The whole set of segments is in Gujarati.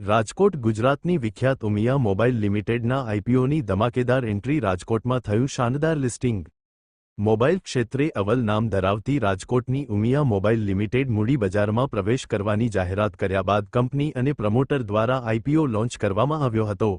રાજકોટ ગુજરાતની વિખ્યાત ઉમિયા મોબાઈલ લિમિટેડના આઈપીઓની ધમાકેદાર એન્ટ્રી રાજકોટમાં થયું શાનદાર લિસ્ટિંગ. મોબાઈલ ક્ષેત્રે અવલ નામ ધરાવતી રાજકોટની ઉમિયા મોબાઈલ લિમિટેડ મૂડી બજારમાં પ્રવેશ કરવાની જાહેરાત કર્યા બાદ કંપની અને પ્રમોટર દ્વારા આઈપીઓ લોન્ચ કરવામાં આવ્યો હતો.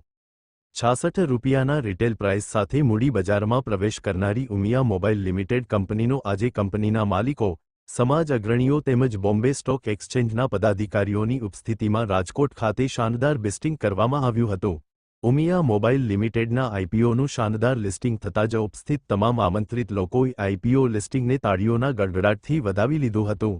છાસઠ રૂપિયાના રિટેલ પ્રાઇસ સાથે મૂડી બજારમાં પ્રવેશ કરનારી ઉમિયા મોબાઈલ લિમિટેડ કંપનીનો આજે કંપનીના માલિકો સમાજ અગ્રણીઓ તેમજ બોમ્બે સ્ટોક એક્સચેન્જના પદાધિકારીઓની ઉપસ્થિતિમાં રાજકોટ ખાતે શાનદાર બિસ્ટિંગ કરવામાં આવ્યું હતું. ઉમિયા મોબાઈલ લિમિટેડના આઈપીઓનું શાનદાર લિસ્ટિંગ થતાં જ ઉપસ્થિત તમામ આમંત્રિત લોકોએ આઈપીઓ લિસ્ટિંગને તાળીઓના ગડગડાટથી વધાવી લીધું હતું.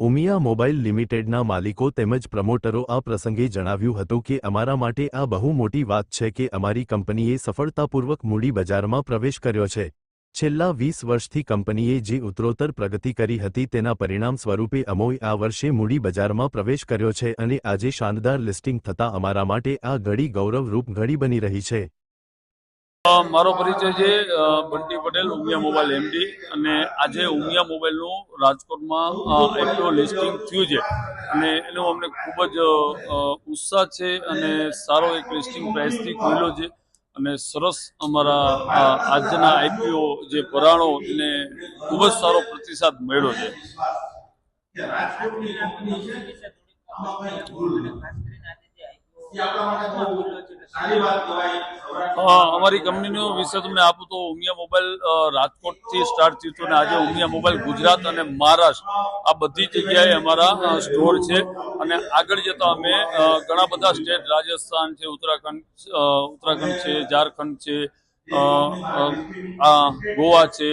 ઉમિયા મોબાઈલ લિમિટેડના માલિકો તેમજ પ્રમોટરો આ પ્રસંગે જણાવ્યું હતું કે અમારા માટે આ બહુ મોટી વાત છે કે અમારી કંપનીએ સફળતાપૂર્વક મૂડી બજારમાં પ્રવેશ કર્યો છે. છેલ્લા વીસ વર્ષથી કંપનીએ જે ઉત્તરોત્તર પ્રગતિ કરી હતી તેના પરિણામ સ્વરૂપે અમોએ આ વર્ષે મૂડી બજારમાં પ્રવેશ કર્યો છે અને આજે શાનદાર લિસ્ટિંગ થતા અમારા માટે આ ઘડી ગૌરવરૂપ ઘડી બની રહી છે. મારો પરિચય છે બંટી પટેલ, ઉમિયા મોબાઈલ એમડી અને આજે ઉમિયા મોબાઈલનું રાજકોટમાં આઈપીઓ લિસ્ટિંગ થયું છે. અને એનો અમને ખૂબ જ ઉત્સાહ છે અને સારો એક લિસ્ટિંગ પ્રાઇસથી ખુલ્યો છે. અને સરસ અમારા આજના આઈપીઓ જે ભરાણો એને ખૂબ જ સારો પ્રતિસાદ મળ્યો છે. હા અમારી કંપનીનો વિશે તમને આપું તો ઉમિયા મોબાઈલ રાજકોટથી સ્ટાર્ટ થયું હતું અને આજે ઉમિયા મોબાઈલ ગુજરાત અને મહારાષ્ટ્ર, આ બધી જગ્યાએ અમારા સ્ટોર છે. અને આગળ જતા અમે ઘણા બધા સ્ટેટ, રાજસ્થાન છે, ઉત્તરાખંડ ઉત્તરાખંડ છે, ઝારખંડ છે આ, ગોવા છે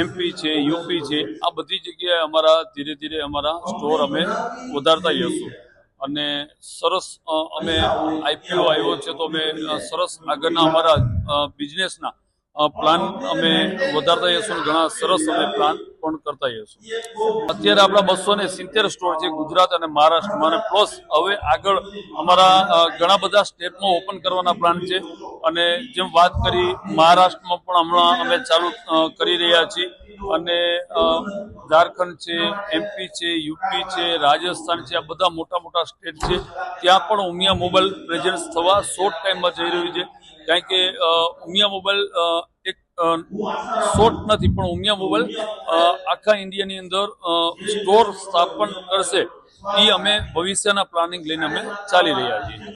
એમપી છે, યુપી છે, આ બધી જગ્યાએ અમારા ધીરે ધીરે અમારા સ્ટોર અમે વધારતા જઈશું. અને સરસ અમે આઈપીઓ આવ્યો છે તો અમે સરસ આગળના અમારા બિઝનેસના પ્લાન અમે વધારતા જઈશું ઘણા સરસ અમે પ્લાન પણ કરતા જઈશું. અત્યારે આપણા બસો ને સિત્તેર સ્ટોર છે ગુજરાત અને મહારાષ્ટ્રમાં અને પ્લસ હવે આગળ અમારા ઘણા બધા સ્ટેટમાં ઓપન કરવાના પ્લાન છે. અને જેમ વાત કરી, મહારાષ્ટ્રમાં પણ હમણાં અમે ચાલુ કરી રહ્યા છીએ. અને ઝારખંડ છે એમપી છે યુપી છે, રાજસ્થાન છે, આ બધા મોટા મોટા સ્ટેટ છે, ત્યાં પણ ઉમિયા મોબાઈલ પ્રેઝન્સ થવા શોર્ટ ટાઈમમાં જઈ રહ્યું છે. કારણ કે ઉમિયા મોબાઈલ એક શોર્ટ નથી, પણ ઉમિયા મોબાઈલ આખા ઇન્ડિયાની અંદર સ્ટોર સ્થાપન કરશે. એ અમે ભવિષ્યના પ્લાનિંગ લઈને અમે ચાલી રહ્યા છીએ.